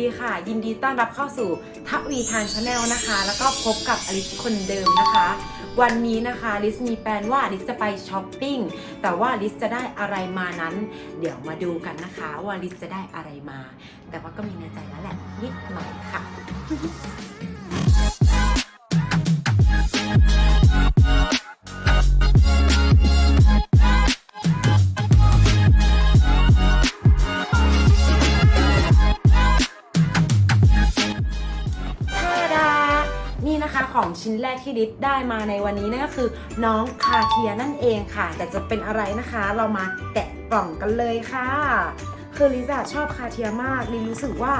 ดีค่ะ ยินดีต้อนรับเข้าสู่ทักวีทานชาแนลนะคะ แล้วก็พบกับอลิสคนเดิมนะคะ วันนี้นะคะลิสมีแปลนว่าลิสจะไปช้อปปิ้งแต่ว่าลิสจะได้อะไรมานั้น เดี๋ยวมาดูกันนะคะ ว่าลิสจะได้อะไรมา แต่ว่าก็มีในใจแล้วแหละนิดหน่อยค่ะ ของชิ้นแรกที่ดิสได้มาในวันนี้นั่นก็คือน้องคาเทียนั่นเองค่ะ แต่จะเป็นอะไรนะคะ เรามาแกะกล่องกันเลยค่ะคือลิซ่าชอบคาเทียมากลิรู้สึกว่า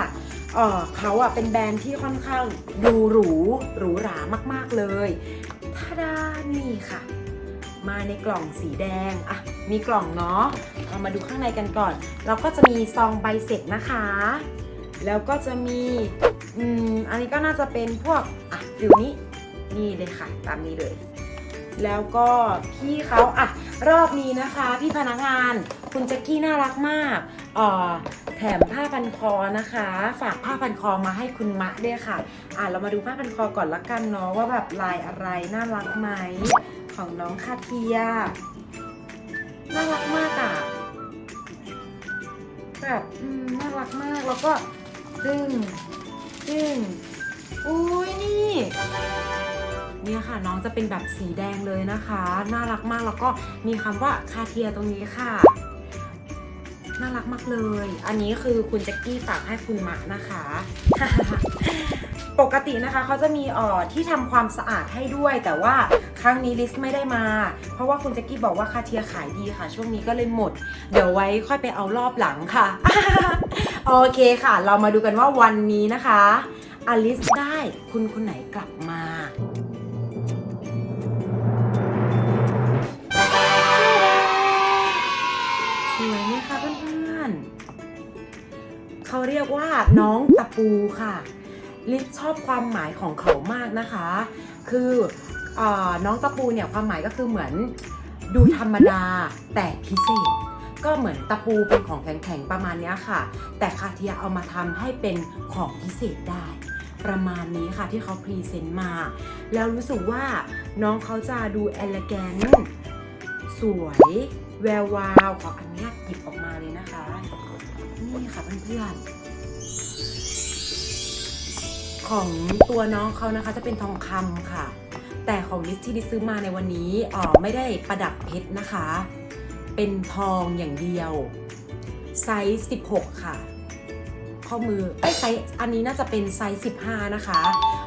เขาอะเป็นแบรนด์ที่ค่อนข้างดูหรูหรูหรามากๆเลยทาดานี่ค่ะ มาในกล่องสีแดงอะมีกล่องเนาะเรามาดูข้างในกันก่อน เราก็จะมีซองใบเสร็จนะคะ แล้วก็จะมี อืม อันนี้ก็น่าจะเป็นพวก อะฟิวนี้ นี่เลยค่ะ ตามนี้เลย แล้วก็พี่เขาอะรอบนี้นะคะ พี่พนักงานคุณแจ็คกี้น่ารักมากเอ่อแถมผ้าพันคอนะคะ ฝากผ้าพันคอมาให้คุณมะด้วยค่ะ อะเรามาดูผ้าพันคอก่อนละกันเนาะว่าแบบลายอะไรน่ารักไหมของน้องคาเทียน่ารักมากอะแบบน่ารักมากแล้วก็ดึงดึงอุ้ยนี่ เนี่ยค่ะน้องจะเป็นแบบสีแดงเลยนะคะ น่ารักมากแล้วก็มีคำว่าคาเทียตรงนี้ค่ะ น่ารักมากเลย อันนี้คือคุณแจ็คกี้ฝากให้คุณมะนะคะ ปกตินะคะเขาจะมีอ่อที่ทำความสะอาดให้ด้วย แต่ว่าครั้งนี้ลิสไม่ได้มา เพราะว่าคุณแจ็คกี้บอกว่าคาเทียขายดีค่ะ ช่วงนี้ก็เลยหมด เดี๋ยวไว้ค่อยไปเอารอบหลังค่ะ โอเคค่ะ เรามาดูกันว่าวันนี้นะคะอลิสได้คุณคนไหนกลับมา เขาเรียกว่าน้องตะปูค่ะ ลิศชอบความหมายของเขามากนะคะ คืออน้องตะปูเนี่ยความหมายก็คือเหมือนดูธรรมดาแต่พิเศษ ก็เหมือนตะปูเป็นของแข็งๆประมาณนี้ค่ะ แต่คาเทียเอามาทำให้เป็นของพิเศษได้ ประมาณนี้ค่ะที่เขาพรีเซนต์มา แล้วรู้สึกว่าน้องเขาจะดูเอลแกนสวย แวววาวขออนุญาตหยิบออกมาเลยนะคะ นี่ค่ะเพื่อนๆของตัวน้องเขานะคะจะเป็นทองคำค่ะ แต่ของลิสที่ลิซื้อมาในวันนี้อ๋อไม่ได้ประดับเพชรนะคะ เป็นทองอย่างเดียว ไซส์16 ค่ะ ข้อมือไอ้ไซส์อันนี้น่าจะเป็นไซส์15 นะคะ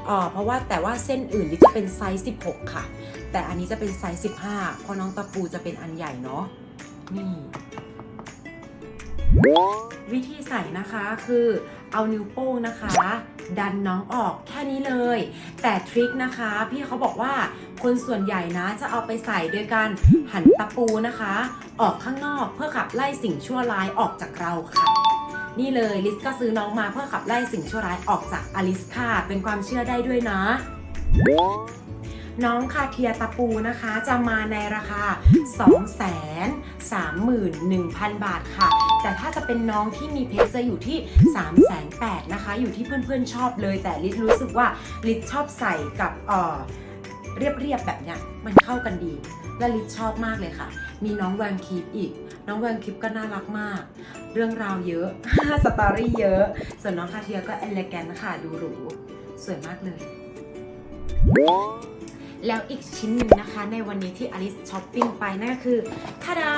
อ๋อเพราะว่าแต่ว่าเส้นอื่นลิสจะเป็นไซส์16 ค่ะ แต่อันนี้จะเป็นไซส์15เพราะน้องตะปูจะเป็นอันใหญ่เนาะนี่ วิธีใส่นะคะคือเอานิ้วโป้งนะคะ ดันน้องออกแค่นี้เลย แต่ทริคนะคะ พี่เขาบอกว่าคนส่วนใหญ่นะจะเอาไปใส่โดยการหันตะปูนะคะ ออกข้างนอกเพื่อขับไล่สิ่งชั่วร้ายออกจากเราค่ะ นี่เลยลิสก็ซื้อน้องมาเพื่อขับไล่สิ่งชั่วร้ายออกจากอลิสค่ะเป็นความเชื่อได้ด้วยนะ น้องคาเทียตะปูนะคะจะมาในราคา 231,000 บาทค่ะ แต่ถ้าจะเป็นน้องที่มีเพชรจะอยู่ที่3,800นะคะ อยู่ที่เพื่อนๆชอบเลย แต่ลิศรู้สึกว่าลิศชอบใส่กับเอ่อเรียบๆแบบเนี้ยมันเข้ากันดี และลิศชอบมากเลยค่ะ มีน้องแวงคีปอีก น้องแวงคีปก็น่ารักมาก เรื่องราวเยอะ สตอรี่เยอะ ส่วนน้องคาเทียก็เอลแกนค่ะ ดูหรู สวยมากเลย แล้วอีกชิ้นหนึ่งนะคะ ในวันนี้ที่อลิสช้อปปิ้งไปนั่นก็คือทาดา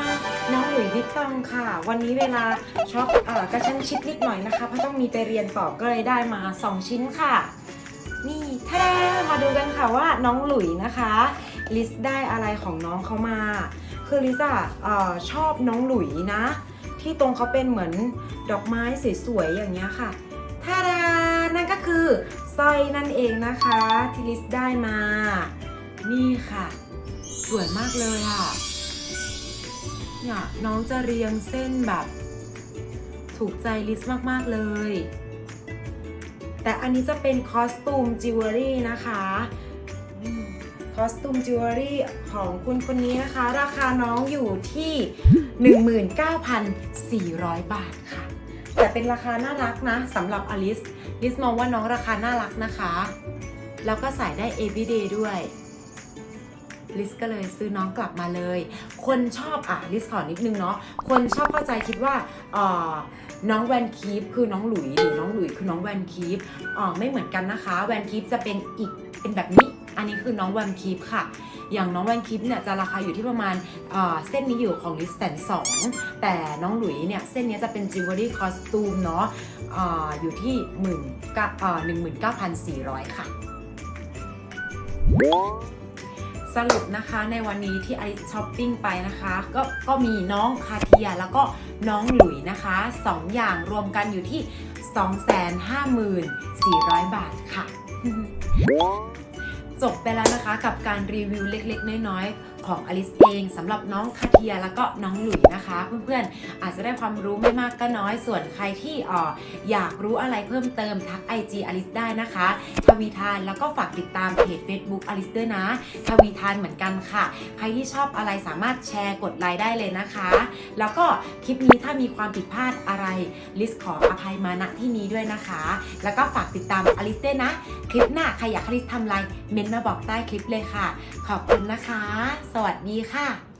น้องหลุยวิตตองค่ะ วันนี้เวลาช็อปอกระชั้นชิดนิดหน่อยนะคะเพราะต้องมีไปเรียนต่อก็เลยได้มา 2 ชิ้นค่ะ นี่ทาดามาดูกันค่ะว่าน้องหลุยนะคะลิสได้อะไรของน้องเขามา คือลิซ่าเอ่อชอบน้องหลุยนะ ที่ตรงเขาเป็นเหมือนดอกไม้สวยๆอย่างเงี้ยค่ะทาดานั่นก็คือสร้อยนั่นเองนะคะที่ลิสได้มา นี่ค่ะ สวยมากเลยอะเนี่ยน้องจะเรียงเส้นแบบ ถูกใจลิสมากๆเลย แต่อันนี้จะเป็นคอสตูมจิวเวลรี่นะคะคอสตูมจิวเวลรี่ของคุณคนนี้นะคะ ราคาน้องอยู่ที่ 19,400 บาทค่ะ แต่เป็นราคาน่ารักนะสำหรับอลิสลิสมองว่าน้องราคาน่ารักนะคะ แล้วก็ใส่ได้ everyday ด้วย ลิสก็เลยซื้อน้องกลับมาเลย คนชอบอะลิสขอนิดนึงเนาะคนชอบเข้าใจคิดว่าอ่อน้องแวนคีฟคือน้องหลุยหรือน้องหลุยคือน้องแวนคีฟอ๋อไม่เหมือนกันนะคะแวนคีฟจะเป็นอีกเป็นแบบนี้ อันนี้คือน้องแวนคีฟค่ะ อย่างน้องแวนคีฟเนี่ยจะราคาอยู่ที่ประมาณเส้นนี้อยู่ของลิสแสนสองแต่น้องหลุยเนี่ยเส้นนี้จะเป็นจิวเวลรี่คอสตูมเนาะอยู่ที่หมื่นเก้าเอ่อหนึ่งหมื่นเก้าพันสี่ร้อยค่ะ สรุปนะคะในวันนี้ที่ไอช้อปปิ้งไปนะคะ ก็ก็มีน้องคาเทียแล้วก็น้องหลุยนะคะสองอย่างรวมกันอยู่ที่ 254,000 บาทค่ะ จบไปแล้วนะคะกับการรีวิวเล็กๆ น้อยๆ ของอลิสเองสำหรับน้องคาเทียแล้วก็น้องหลุยนะคะ เพื่อนๆอาจจะได้ความรู้ไม่มากก็น้อยส่วนใครที่อออยากรู้อะไรเพิ่มเติมทัก IG อลิสได้นะคะทวีทานแล้วก็ฝากติดตามเพจ Facebook อลิสด้วยนะทวีทานเหมือนกันค่ะ ใครที่ชอบอะไรสามารถแชร์กดไลค์ได้เลยนะคะ แล้วก็คลิปนี้ถ้ามีความผิดพลาดอะไรลิสขออภัยมาณที่นี้ด้วยนะคะ แล้วก็ฝากติดตามอลิสด้วยนะ คลิปหน้าใครอยากให้อลิสทำอะไรเมน์มาบอกใต้คลิปเลยค่ะ ขอบคุณนะคะสวัสดีค่ะ